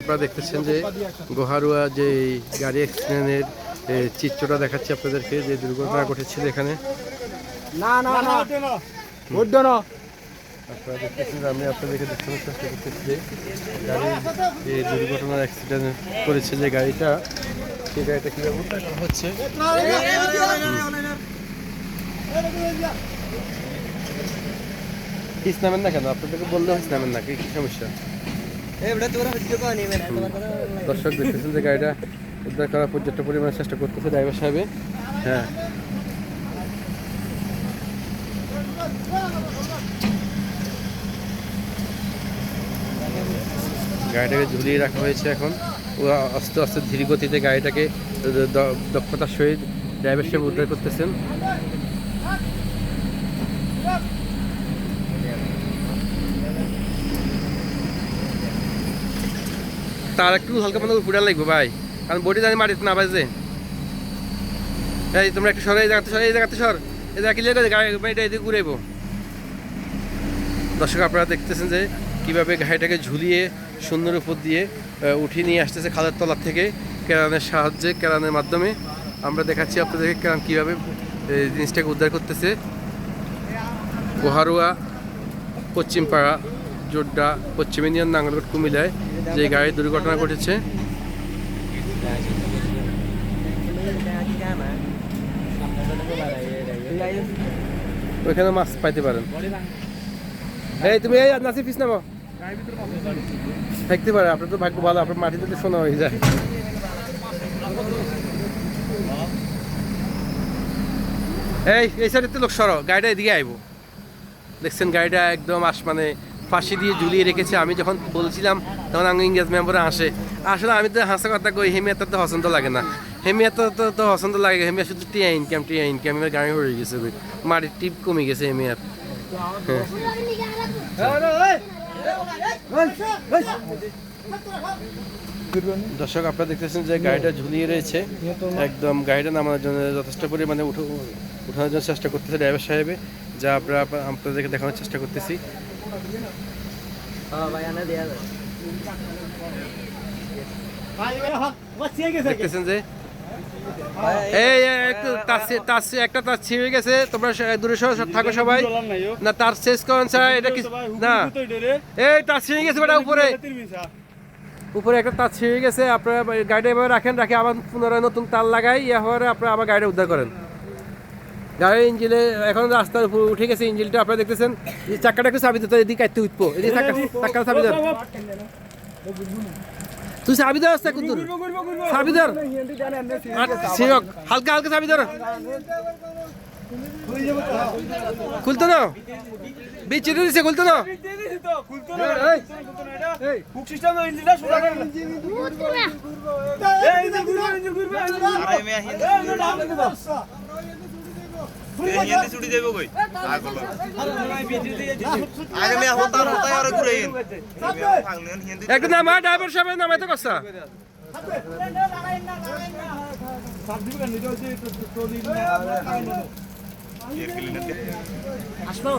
আপনারা দেখতেছেন যে গোহারুয়া যে গাড়ি অ্যাক্সিডেন্টের চিত্রটা দেখাচ্ছি আপনাদেরকে যে দুর্ঘটনা ঘটেছিল এখানে। না না না। আপনারা দেখতেছেন আমি আপনাদেরকে দেখানোর চেষ্টা করতেছি যে গাড়ির যে দুর্ঘটনার অ্যাক্সিডেন্ট করেছে যে গাড়িটা সেই গাড়িটা কীভাবে হচ্ছে? হিস নামেন না কেন? আপনাদেরকে বললে হিস নামেন না কি সমস্যা? দর্শক দেখতেছেন যে গাড়িটা উদ্ধার করার পর্যাপ্ত পরিমাণে চেষ্টা করতেছে ড্রাইভার সাহেবে হ্যাঁ। গাড়িটাকে ঝুলিয়ে রাখা হয়েছে এখন। ও আস্তে আস্তে ধীর গতিতে গাড়িটাকে দক্ষতার সহিত ড্রাইভার সাহেব উদ্ধার করতেছেন। তার একটু হালকা মতো ফুটা লাগবে ভাই। কারণ বডি জানি মাটিতে না বাজে। এই তোমরা একটু সর এই জায়গাতে সর, এই জায়গাতে সর। এই জায়গা ক্লিয়ার করে এটা এদিকে ঘুরেবো দর্শক, আপনারা দেখতেছেন যে কীভাবে গাড়িটাকে ঝুলিয়ে সুন্দর উপর দিয়ে উঠিয়ে নিয়ে আসতেছে খালের তলার থেকে কেরানের সাহায্যে, কেরানের মাধ্যমে। আমরা দেখাচ্ছি আপনাদেরকে কেরান কীভাবে জিনিসটাকে উদ্ধার করতেছে। গোহারুয়া পশ্চিমপাড়া, জোড্ডা, পশ্চিম ইন্ডিয়ান নাঙ্গলকোট, কুমিল্লায়। যে গাড়ির দুর্ঘটনা ঘটেছে। ওইখানে মাছ পাইতে পারেন। এই, তুমি এই নাসির পিস নামো। থাকতে পারে, আপনার তো ভাগ্য ভালো, আপনার মাটিতে তো শোনা হয়ে যায়। এই এই সাইডে তো লোক সরো, গাড়িটা এদিকে আইবো। দেখছেন গাড়িটা একদম আস মানে ফাঁসি দিয়ে ঝুলিয়ে রেখেছে। আমি যখন বলছিলাম, তখন আমি ইংরেজ মেম্বারে আসে। আসলে আমি তো হাসা কথা কই হেমিয়াতে তো পছন্দ লাগে না। হেমিয়াতে তো তো পছন্দ লাগে, হেমিয়া শুধু টিয়া ইনকাম টিয়া ইনকাম এবার গাড়ি হয়ে গেছে মাটির টিপ কমে গেছে হেমিয়ার। দর্শক, আপনারা দেখতেছেন যে গাড়িটা ঝুলিয়ে রয়েছে। একদম গাড়িটা নামানোর জন্য যথেষ্ট পরিমাণে উঠো উঠানোর জন্য চেষ্টা করতেছে ড্রাইভার সাহেবে, যা আপনারা আপনাদেরকে দেখানোর চেষ্টা করতেছি। দেখতেছেন থাকো সবাই। না, তার শেষ তার গেছে উপরে। উপরে একটা তার ছিঁড়ে গেছে, আপনারা এভাবে রাখেন, রাখে আবার পুনরায় নতুন তার লাগাই ইয়া হওয়ারে আপনারা আবার গাড়িটা উদ্ধার করেন। গাড়ির ইঞ্জিলে এখন রাস্তার উপর উঠে গেছে ইঞ্জিলটা আপনারা দেখতেছেন এই চাক্কাটা একটু চাবি দিতে এদিকে কাটতে উঠবো এদিকে চাবি ধর। তুই চাবি ধর আসতে কুন্দুর। চাবি ধর। আর সিরক হালকা হালকা চাবি ধর। খুলতো না? বিচ্ছিন্ন দিছে খুলতো না? ছুটি দেবো কই আগে মে হতা হতা আর ঘুরে ইন ফাগলেন হিন্দি ড্রাইভার সাহেব নামাইতে কসা ক্লিনিক আসো